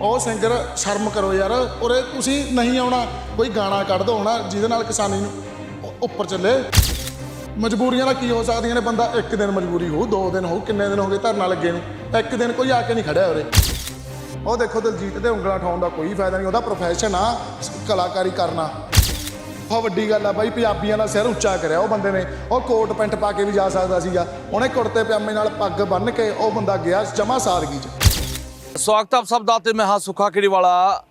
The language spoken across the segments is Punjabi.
ਉਹ ਸਿੰਗਰ ਸ਼ਰਮ ਕਰੋ ਯਾਰ, ਉਰੇ ਤੁਸੀਂ ਨਹੀਂ ਆਉਣਾ, ਕੋਈ ਗਾਣਾ ਕੱਢ ਦੋ ਹੋਣਾ, ਜਿਹਦੇ ਨਾਲ ਕਿਸਾਨੀ ਨੂੰ ਉ- ਉੱਪਰ ਚੱਲੇ। ਮਜਬੂਰੀਆਂ ਦਾ ਕੀ ਹੋ ਸਕਦੀਆਂ ਨੇ ਬੰਦਾ, ਇੱਕ ਦਿਨ ਮਜਬੂਰੀ ਹੋਊ, ਦੋ ਦਿਨ ਹੋਊ, ਕਿੰਨੇ ਦਿਨ ਹੋ ਗਏ ਧਰਨਾ ਲੱਗੇ ਨੂੰ, ਇੱਕ ਦਿਨ ਕੋਈ ਆ ਕੇ ਨਹੀਂ ਖੜਿਆ ਉਰੇ। ਉਹ ਦੇਖੋ ਦਲਜੀਤ ਦੇ ਉਂਗਲਾਂ ਠਾਉਣ ਦਾ ਕੋਈ ਫਾਇਦਾ ਨਹੀਂ, ਉਹਦਾ ਪ੍ਰੋਫੈਸ਼ਨ ਆ, ਕਲਾਕਾਰੀ ਕਰਨਾ। ਬਹੁਤ ਵੱਡੀ ਗੱਲ ਆ ਬਾਈ, ਪੰਜਾਬੀਆਂ ਦਾ ਸਿਰ ਉੱਚਾ ਕਰਿਆ ਉਹ ਬੰਦੇ ਨੇ, ਉਹ ਕੋਟ ਪੈਂਟ ਪਾ ਕੇ ਵੀ ਜਾ ਸਕਦਾ ਸੀਗਾ। ਉਹਨੇ ਕੁੜਤੇ ਪਜਾਮੇ ਨਾਲ ਪੱਗ ਬੰਨ੍ਹ ਕੇ ਉਹ ਬੰਦਾ ਗਿਆ ਜਮਾ ਸਾਦਗੀ 'ਚ। ਸਵਾਗਤ ਆਪ ਸਭ ਦਾ ਤੇ ਮੈਂ ਹਾਂ ਸੁਖਾ ਖੇੜੀਵਾਲਾ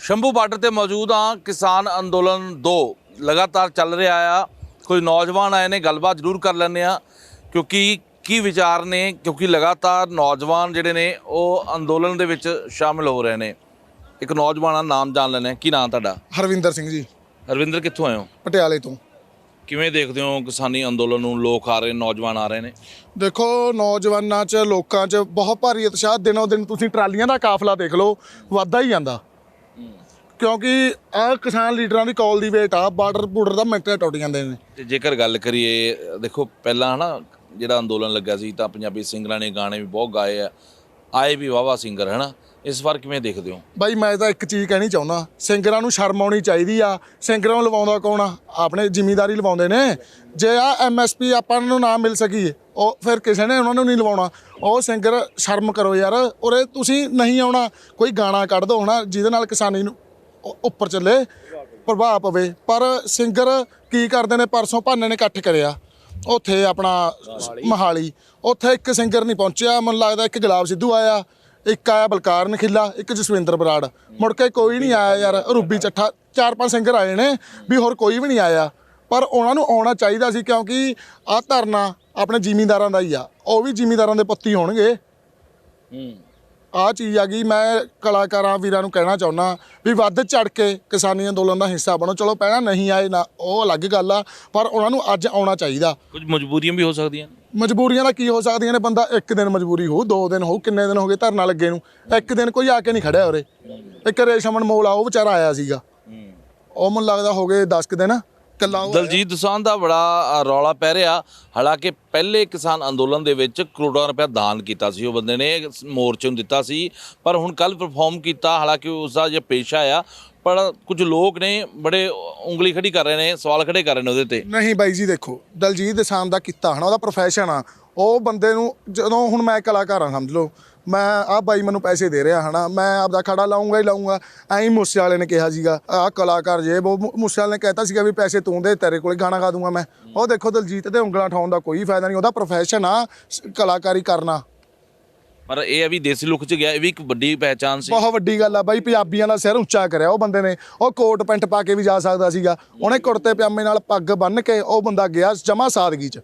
ਸ਼ੰਭੂ ਬਾਰਡਰ ਤੇ ਮੌਜੂਦ ਹਾਂ ਕਿਸਾਨ ਅੰਦੋਲਨ 2 ਲਗਾਤਾਰ ਚੱਲ ਰਿਹਾ ਆ। ਕੋਈ ਨੌਜਵਾਨ ਆਏ ਨੇ ਗੱਲਬਾਤ ਜ਼ਰੂਰ ਕਰ ਲੈਂਦੇ ਆ ਕਿਉਂਕਿ ਕੀ ਵਿਚਾਰ ਨੇ ਕਿਉਂਕਿ ਲਗਾਤਾਰ ਨੌਜਵਾਨ ਜਿਹੜੇ ਨੇ ਉਹ ਅੰਦੋਲਨ ਦੇ ਵਿੱਚ ਸ਼ਾਮਿਲ ਹੋ ਰਹੇ ਨੇ। ਇੱਕ ਨੌਜਵਾਨ ਦਾ ਨਾਮ ਜਾਣ ਲੈਣੇ ਕੀ ਨਾਮ ਤੁਹਾਡਾ? ਹਰਵਿੰਦਰ ਸਿੰਘ ਜੀ। ਰਵਿੰਦਰ ਕਿੱਥੋਂ ਆਏ ਹੋ? ਪਟਿਆਲੇ ਤੋਂ। ਕਿਵੇਂ ਦੇਖਦੇ ਹੋ ਕਿਸਾਨੀ ਅੰਦੋਲਨ ਨੂੰ? ਲੋਕ ਆ ਰਹੇ ਨੌਜਵਾਨ ਆ ਰਹੇ ਨੇ। ਦੇਖੋ ਨੌਜਵਾਨਾਂ 'ਚ ਲੋਕਾਂ 'ਚ ਬਹੁਤ ਭਾਰੀ ਉਤਸ਼ਾਹ। ਦਿਨੋ ਦਿਨ ਤੁਸੀਂ ਟਰਾਲੀਆਂ ਦਾ ਕਾਫਲਾ ਦੇਖ ਲਓ ਵੱਧਦਾ ਹੀ ਜਾਂਦਾ। ਕਿਉਂਕਿ ਆ ਕਿਸਾਨ ਲੀਡਰਾਂ ਦੀ ਕਾਲ ਦੀ ਵੇਟ ਆ ਬਾਰਡਰ ਬੂਡਰ ਦਾ ਮਿੰਟੇ ਟੁੱਟ ਜਾਂਦੇ ਨੇ। ਤੇ ਜੇਕਰ ਗੱਲ ਕਰੀਏ ਦੇਖੋ ਪਹਿਲਾਂ ਹਨਾ ਜਿਹੜਾ ਅੰਦੋਲਨ ਲੱਗਾ ਸੀ ਤਾਂ ਪੰਜਾਬੀ ਸਿੰਗਰਾਂ ਨੇ ਗਾਣੇ ਵੀ ਬਹੁਤ ਗਾਏ ਆ। ਆਏ ਵੀ ਵਾਵਾ ਸਿੰਗਰ ਹਨਾ? ਇਸ ਵਾਰ ਕਿਵੇਂ ਦੇਖਦੇ ਹੋ? ਬਾਈ, ਮੈਂ ਤਾਂ ਇੱਕ ਚੀਜ਼ ਕਹਿਣੀ ਚਾਹੁੰਦਾ। ਸਿੰਗਰਾਂ ਨੂੰ ਸ਼ਰਮ ਆਉਣੀ ਚਾਹੀਦੀ ਆ। ਸਿੰਗਰਾਂ ਨੂੰ ਲਵਾਉਂਦਾ ਕੌਣ ਆ? ਆਪਣੇ ਜ਼ਿਮੀਂਦਾਰੀ ਲਵਾਉਂਦੇ ਨੇ। ਜੇ ਆ ਐਮਐਸਪੀ ਆਪਾਂ ਨੂੰ ਨਾ ਮਿਲ ਸਕੀ, ਉਹ ਫਿਰ ਕਿਸੇ ਨੇ ਉਹਨਾਂ ਨੂੰ ਨਹੀਂ ਲਵਾਉਣਾ। ਉਹ ਸਿੰਗਰ, ਸ਼ਰਮ ਕਰੋ ਯਾਰ। ਉਰੇ ਤੁਸੀਂ ਨਹੀਂ ਆਉਣਾ। ਕੋਈ ਗਾਣਾ ਕੱਢ ਦੋ ਹੋਣਾ ਜਿਹਦੇ ਨਾਲ ਕਿਸਾਨੀ ਨੂੰ ਉੱਪਰ ਚੱਲੇ, ਪ੍ਰਭਾਵ ਪਵੇ। ਪਰ ਸਿੰਗਰ ਕੀ ਕਰਦੇ ਨੇ? ਪਰਸੋਂ ਭਾਨੇ ਨੇ ਇਕੱਠ ਕਰਿਆ। ਉੱਥੇ ਆਪਣਾ ਮਹਾਲੀ। ਉੱਥੇ ਇੱਕ ਸਿੰਗਰ ਨਹੀਂ ਪਹੁੰਚਿਆ। ਮੈਨੂੰ ਲੱਗਦਾ ਇੱਕ ਗੁਲਾਬ ਸਿੱਧੂ ਆਇਆ। ਇੱਕ ਆਇਆ ਬਲਕਾਰ ਨਖਿੱਲਾ, ਇੱਕ ਜਸਵਿੰਦਰ ਬਰਾੜ। ਮੁੜ ਕੇ ਕੋਈ ਨਹੀਂ ਆਇਆ ਯਾਰ, ਰੂਬੀ ਚੱਠਾ, ਚਾਰ ਪੰਜ ਸਿੰਗਰ ਆਏ ਨੇ ਵੀ ਹੋਰ ਕੋਈ ਵੀ ਨਹੀਂ ਆਇਆ। ਪਰ ਉਹਨਾਂ ਨੂੰ ਆਉਣਾ ਚਾਹੀਦਾ ਸੀ ਕਿਉਂਕਿ ਆਹ ਧਰਨਾ ਆਪਣੇ ਜ਼ਿਮੀਂਦਾਰਾਂ ਦਾ ਹੀ ਆ। ਉਹ ਵੀ ਜ਼ਿਮੀਂਦਾਰਾਂ ਦੇ ਪੁੱਤੀ ਹੋਣਗੇ। ਹੂੰ। ਆਹ ਚੀਜ਼ ਆ ਗਈ ਮੈਂ ਕਲਾਕਾਰਾਂ ਵੀਰਾਂ ਨੂੰ ਕਹਿਣਾ ਚਾਹੁੰਦਾ ਵੀ ਵੱਧ ਚੜ ਕੇ ਕਿਸਾਨੀ ਅੰਦੋਲਨ ਦਾ ਹਿੱਸਾ ਬਣੋ। ਚਲੋ ਪਹਿਲਾਂ ਨਹੀਂ ਆਏ ਨਾ ਉਹ ਅਲੱਗ ਗੱਲ ਆ ਪਰ ਉਹਨਾਂ ਨੂੰ ਅੱਜ ਆਉਣਾ ਚਾਹੀਦਾ। ਕੁਝ ਮਜਬੂਰੀਆਂ ਵੀ ਹੋ ਸਕਦੀਆਂ ਮਜਬੂਰੀਆਂ ਦਾ ਕੀ ਹੋ ਸਕਦੀਆਂ ਨੇ? ਬੰਦਾ ਇੱਕ ਦਿਨ ਮਜਬੂਰੀ ਹੋਊ ਦੋ ਦਿਨ ਹੋਊ ਕਿੰਨੇ ਦਿਨ ਹੋ ਗਏ ਧਰਨਾ ਲੱਗੇ ਨੂੰ? ਇੱਕ ਦਿਨ ਕੋਈ ਆ ਕੇ ਨਹੀਂ ਖੜਿਆ ਉਰੇ। ਇੱਕ ਰੇਸ਼ਮਨ ਮੋਲ ਆ ਉਹ ਵਿਚਾਰਾ ਆਇਆ ਸੀਗਾ। ਉਹ ਮੈਨੂੰ ਲੱਗਦਾ ਹੋ ਗਏ 10 ਕੁ ਦਿਨ। ਕੱਲਾ ਉਹ ਦਲਜੀਤ ਦੋਸਾਂਝ ਦਾ ਬੜਾ ਰੌਲਾ ਪੈ ਰਿਹਾ। ਹਾਲਾਂਕਿ ਪਹਿਲੇ ਕਿਸਾਨ ਅੰਦੋਲਨ ਦੇ ਵਿੱਚ ਕਰੋੜਾਂ ਰੁਪਏ ਦਾਨ ਕੀਤਾ ਸੀ। ਉਹ ਬੰਦੇ ਨੇ ਮੋਰਚੇ ਨੂੰ ਦਿੱਤਾ ਸੀ। ਪਰ ਹੁਣ ਕੱਲ ਪਰਫਾਰਮ ਕੀਤਾ। ਹਾਲਾਂਕਿ ਉਸ ਦਾ ਜੇ ਪੇਸ਼ਾ ਆ ਪਰ ਕੁਝ ਲੋਕ ਨੇ ਬੜੇ ਉਂਗਲੀ ਖੜੀ ਕਰ ਰਹੇ ਨੇ ਸਵਾਲ ਖੜੇ ਕਰ ਰਹੇ ਨੇ ਉਹਦੇ ਤੇ। ਨਹੀਂ ਬਾਈ ਜੀ ਦੇਖੋ ਦਲਜੀਤ ਦਸਾਂਝ ਦਾ ਕੀਤਾ ਹਨਾ ਉਹਦਾ ਪ੍ਰੋਫੈਸ਼ਨ ਆ। ਉਹ ਬੰਦੇ ਨੂੰ ਜਦੋਂ ਹੁਣ ਮੈਂ ਕਲਾਕਾਰ ਹਾਂ ਸਮਝ ਲਓ। ਮੈਂ ਆਹ ਬਾਈ ਮੈਨੂੰ ਪੈਸੇ ਦੇ ਰਿਹਾ ਹਨਾ ਮੈਂ ਆਪਦਾ ਖੜਾ ਲਾਉਂਗਾ ਹੀ ਲਾਉਂਗਾ। ਐਂ ਮੂਸੇ ਵਾਲੇ ਨੇ ਕਿਹਾ ਸੀਗਾ ਆਹ ਕਲਾਕਾਰ ਜੇ ਉਹ ਮੂਸੇ ਵਾਲੇ ਨੇ ਕਹਿਤਾ ਸੀਗਾ ਵੀ ਪੈਸੇ ਤੂੰ ਦੇ ਤੇਰੇ ਕੋਲੇ ਗਾਣਾ ਗਾ ਦੂੰਗਾ ਮੈਂ। ਉਹ ਦੇਖੋ ਦਲਜੀਤ ਦੇ ਉਂਗਲਾਂ ਠਾਉਣ ਦਾ ਕੋਈ ਫਾਇਦਾ ਨਹੀਂ ਉਹਦਾ ਪ੍ਰੋਫੈਸ਼ਨ ਆ ਕਲਾਕਾਰੀ ਕਰਨਾ। ਪਰ ਇਹ ਹੈ ਵੀ ਦੇਸੀ ਲੁੱਕ ਚ ਗਿਆ ਇਹ ਵੀ ਇੱਕ ਵੱਡੀ ਪਹਿਚਾਨ ਸੀ। ਬਹੁਤ ਵੱਡੀ ਗੱਲ ਆ ਬਾਈ ਪੰਜਾਬੀਆਂ ਦਾ ਸਿਰ ਉੱਚਾ ਕਰਿਆ ਉਹ ਬੰਦੇ ਨੇ। ਉਹ ਕੋਟ ਪੈਂਟ ਪਾ ਕੇ ਵੀ ਜਾ ਸਕਦਾ ਸੀਗਾ। ਉਹਨੇ ਕੁੜਤੇ ਪਜਾਮੇ ਨਾਲ ਪੱਗ ਬੰਨ੍ਹ ਕੇ ਉਹ ਬੰਦਾ ਗਿਆ ਜਮਾ ਸਾਦਗੀ 'ਚ।